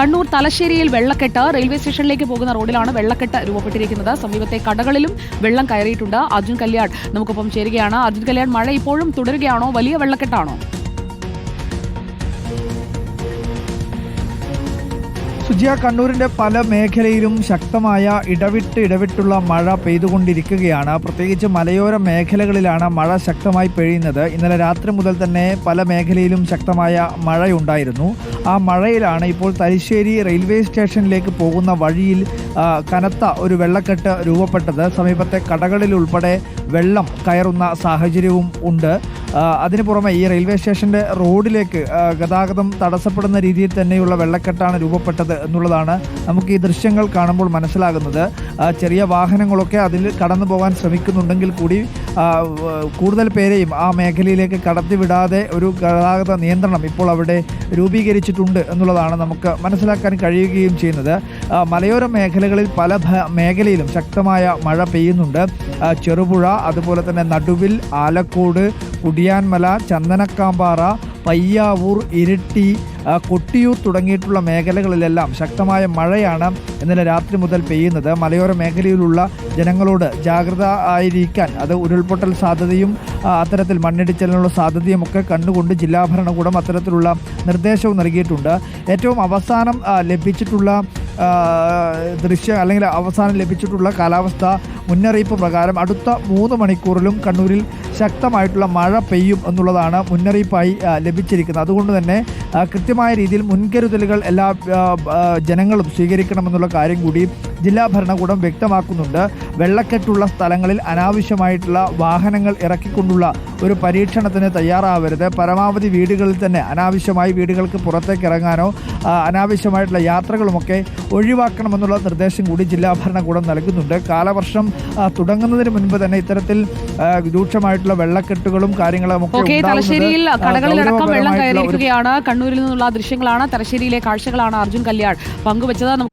കണ്ണൂർ തലശ്ശേരിയിൽ വെള്ളക്കെട്ട്. റെയിൽവേ സ്റ്റേഷനിലേക്ക് പോകുന്ന റോഡിലാണ് വെള്ളക്കെട്ട് രൂപപ്പെട്ടിരിക്കുന്നത്. സമീപത്തെ കടകളിലും വെള്ളം കയറിയിട്ടുണ്ട്. അർജുൻ കല്യാൺ നമുക്കൊപ്പം ചേരുകയാണ്. അർജുൻ കല്യാൺ മഴ ഇപ്പോഴും തുടരുകയാണോ? വലിയ വെള്ളക്കെട്ടാണോ? സുജിയ കണ്ണൂരിന്റെ പല മേഖലയിലും ശക്തമായ ഇടവിട്ട് ഇടവിട്ടുള്ള മഴ പെയ്തുകൊണ്ടിരിക്കുകയാണ്. പ്രത്യേകിച്ച് മലയോര മേഖലകളിലാണ് മഴ ശക്തമായി പെയ്യുന്നത്. ഇന്നലെ രാത്രി മുതൽ തന്നെ പല മേഖലയിലും ശക്തമായ മഴയുണ്ടായിരുന്നു. ആ മഴയിലാണ് ഇപ്പോൾ തലശ്ശേരി റെയിൽവേ സ്റ്റേഷനിലേക്ക് പോകുന്ന വഴിയിൽ കനത്ത ഒരു വെള്ളക്കെട്ട് രൂപപ്പെട്ടത്. സമീപത്തെ കടകളിൽ ഉൾപ്പെടെ വെള്ളം കയറുന്ന സാഹചര്യവും ഉണ്ട്. അതിനു പുറമെ ഈ റെയിൽവേ സ്റ്റേഷന്റെ റോഡിലേക്ക് ഗതാഗതം തടസ്സപ്പെടുന്ന രീതിയിൽ തന്നെയുള്ള വെള്ളക്കെട്ടാണ് രൂപപ്പെട്ടത് എന്നുള്ളതാണ് നമുക്ക് ഈ ദൃശ്യങ്ങൾ കാണുമ്പോൾ മനസ്സിലാകുന്നത്. ചെറിയ വാഹനങ്ങളൊക്കെ അതിൽ കടന്നു പോകാൻ ശ്രമിക്കുന്നുണ്ടെങ്കിൽ കൂടി കൂടുതൽ പേരെയും ആ മേഖലയിലേക്ക് കടത്തിവിടാതെ ഒരു ഗതാഗത നിയന്ത്രണം ഇപ്പോൾ അവിടെ രൂപീകരിച്ചിട്ടുണ്ട് എന്നുള്ളതാണ് നമുക്ക് മനസ്സിലാക്കാൻ കഴിയുകയും ചെയ്യുന്നത്. മലയോര മേഖലകളിൽ പല മേഖലയിലും ശക്തമായ മഴ പെയ്യുന്നുണ്ട്. ചെറുപുഴ അതുപോലെ തന്നെ നടുവിൽ ആലക്കോട് കുടിയാൻമല ചന്ദനക്കാമ്പാറ പയ്യാവൂർ ഇരിട്ടി കൊട്ടിയൂർ തുടങ്ങിയിട്ടുള്ള മേഖലകളിലെല്ലാം ശക്തമായ മഴയാണ് ഇന്നലെ രാത്രി മുതൽ പെയ്യുന്നത്. മലയോര മേഖലയിലുള്ള ജനങ്ങളോട് ജാഗ്രത ആയിരിക്കാൻ അത് ഉരുൾപൊട്ടൽ സാധ്യതയും അത്തരത്തിൽ മണ്ണിടിച്ചിലിനുള്ള സാധ്യതയും ഒക്കെ കണ്ടുകൊണ്ട് ജില്ലാ ഭരണകൂടം അത്തരത്തിലുള്ള നിർദ്ദേശവും നൽകിയിട്ടുണ്ട്. ഏറ്റവും അവസാനം ലഭിച്ചിട്ടുള്ള ദൃശ്യം അല്ലെങ്കിൽ അവസാനം ലഭിച്ചിട്ടുള്ള കാലാവസ്ഥ മുന്നറിയിപ്പ് പ്രകാരം അടുത്ത മൂന്ന് മണിക്കൂറിലും കണ്ണൂരിൽ ശക്തമായിട്ടുള്ള മഴ പെയ്യും എന്നുള്ളതാണ് മുന്നറിയിപ്പായി ലഭിച്ചിരിക്കുന്നത്. അതുകൊണ്ട് തന്നെ കൃത്യമായ രീതിയിൽ മുൻകരുതലുകൾ എല്ലാ ജനങ്ങളും സ്വീകരിക്കണമെന്നുള്ള കാര്യം കൂടി ജില്ലാ ഭരണകൂടം വ്യക്തമാക്കുന്നുണ്ട്. വെള്ളക്കെട്ടുള്ള സ്ഥലങ്ങളിൽ അനാവശ്യമായിട്ടുള്ള വാഹനങ്ങൾ ഇറക്കിക്കൊണ്ടുള്ള ഒരു പരീക്ഷണത്തിന് തയ്യാറാവരുത്. പരമാവധി വീടുകളിൽ തന്നെ അനാവശ്യമായി വീടുകൾക്ക് പുറത്തേക്ക് ഇറങ്ങാനോ അനാവശ്യമായിട്ടുള്ള യാത്രകളുമൊക്കെ ഒഴിവാക്കണമെന്നുള്ള നിർദ്ദേശം കൂടി ജില്ലാ ഭരണകൂടം നൽകുന്നുണ്ട്. കാലവർഷം തുടങ്ങുന്നതിന് മുൻപ് തന്നെ ഇത്തരത്തിൽ രൂക്ഷമായിട്ടുള്ള വെള്ളക്കെട്ടുകളും കാര്യങ്ങളും ഒക്കെ തലശ്ശേരിയിൽ കടകളിലടക്കം വെള്ളം കയറിയിരിക്കുകയാണ്. കണ്ണൂരിൽ നിന്നുള്ള ദൃശ്യങ്ങളാണ് തലശ്ശേരിയിലെ കാഴ്ചകളാണ് അർജുൻ കല്യാൺ പങ്കുവച്ചത്.